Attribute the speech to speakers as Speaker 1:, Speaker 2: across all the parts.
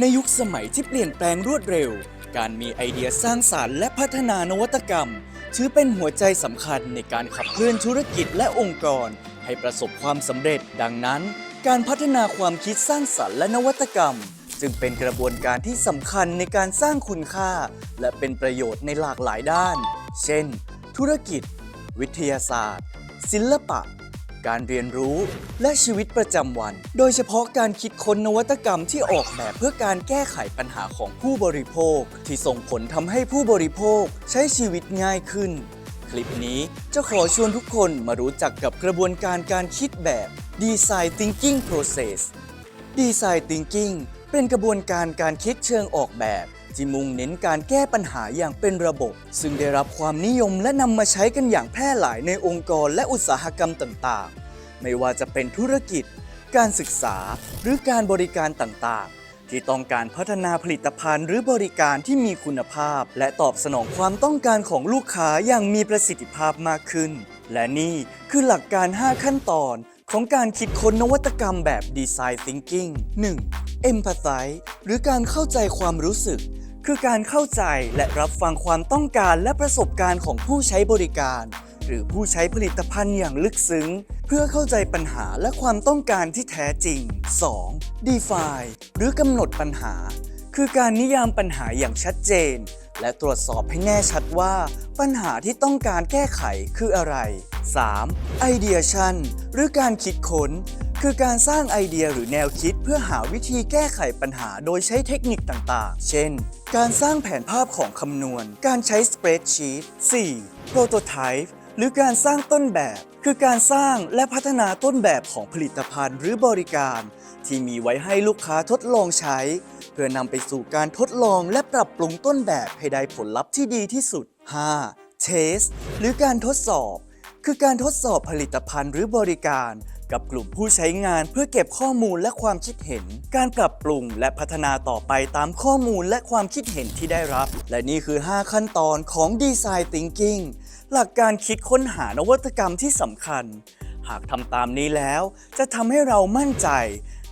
Speaker 1: ในยุคสมัยที่เปลี่ยนแปลงรวดเร็ว การมีไอเดียสร้างสารรค์และพัฒนานวัตกรรม ถือเป็นหัวใจสำคัญในการขับเคลื่อนธุรกิจและองค์กร ให้ประสบความสำเร็จ ดังนั้น การพัฒนาความคิดสร้างสรรค์และนวัตกรรม จึงเป็นกระบวนการที่สำคัญในการสร้างคุณค่า และเป็นประโยชน์ในหลากหลายด้าน เช่น ธุรกิจ วิทยาศาสตร์ ศิลปะ การเรียนรู้ และชีวิตประจำวัน โดยเฉพาะการคิดค้นนวัตกรรมที่ออกแบบเพื่อการแก้ไขปัญหาของผู้บริโภค ที่ส่งผลทำให้ผู้บริโภคใช้ชีวิตง่ายขึ้น คลิปนี้จะขอชวนทุกคนมารู้จักกับกระบวนการการคิดแบบ Design Thinking Process Design Thinking เป็นกระบวนการการคิดเชิงออกแบบ ที่มุ่งเน้นการแก้ปัญหาอย่างเป็นระบบ ซึ่งได้รับความนิยมและนำมาใช้กันอย่างแพร่หลายในองค์กรและอุตสาหกรรมต่างๆ ไม่ว่าจะเป็นธุรกิจ การศึกษา หรือการบริการต่างๆ ที่ต้องการพัฒนาผลิตภัณฑ์หรือบริการที่มีคุณภาพ และตอบสนองความต้องการของลูกค้าอย่างมีประสิทธิภาพมากขึ้น และนี่คือหลักการ 5 ขั้นตอนของการคิดค้นนวัตกรรมแบบ Design Thinking 1. Empathize หรือการเข้าใจความรู้สึก คือการเข้าใจและรับฟังความต้องการและประสบการณ์ของผู้ใช้บริการ หรือผู้ใช้ผลิตภัณฑ์อย่างลึกซึ้ง เพื่อเข้าใจปัญหาและความต้องการที่แท้จริง 2. Define หรือกำหนดปัญหา คือการนิยามปัญหาอย่างชัดเจน และตรวจสอบให้แน่ชัดว่า ปัญหาที่ต้องการแก้ไขคืออะไร 3. Ideation หรือการคิดค้น คือการสร้างไอเดียหรือแนวคิดเพื่อหาวิธีแก้ไขปัญหาโดยใช้เทคนิคต่างๆ เช่น การสร้างแผนภาพของคำนวณ การใช้ spreadsheet 4. Prototype หรือการสร้างต้นแบบ คือการสร้างและพัฒนาต้นแบบของผลิตภัณฑ์หรือบริการ ที่มีไว้ให้ลูกค้าทดลองใช้ เพื่อนำไปสู่การทดลองและปรับปรุงต้นแบบให้ได้ผลลัพธ์ที่ดีที่สุด 5. Test หรือการทดสอบ คือการทดสอบผลิตภัณฑ์หรือบริการ กับกลุ่มผู้ใช้งานเพื่อเก็บข้อมูลและความคิดเห็น การปรับปรุงและพัฒนาต่อไปตามข้อมูลและความคิดเห็นที่ได้รับ และนี่คือ 5 ขั้นตอนของ Design Thinking หลักการคิดค้นหานวัตกรรมที่สำคัญ หากทำตามนี้แล้ว จะทำให้เรามั่นใจ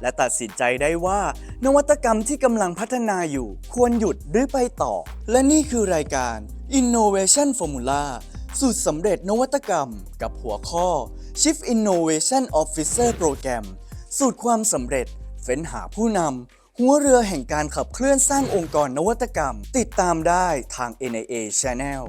Speaker 1: และตัดสินใจได้ว่า นวัตกรรมที่กำลังพัฒนาอยู่ ควรหยุดหรือไปต่อ และนี่คือรายการ Innovation Formula สูตรสำเร็จนวัตกรรมกับหัวข้อ Chief Innovation Officer Program สูตรความสำเร็จเฟ้นหาผู้นำหัวเรือแห่งการขับเคลื่อนสร้างองค์กรนวัตกรรม ติดตามได้ทาง NIA Channel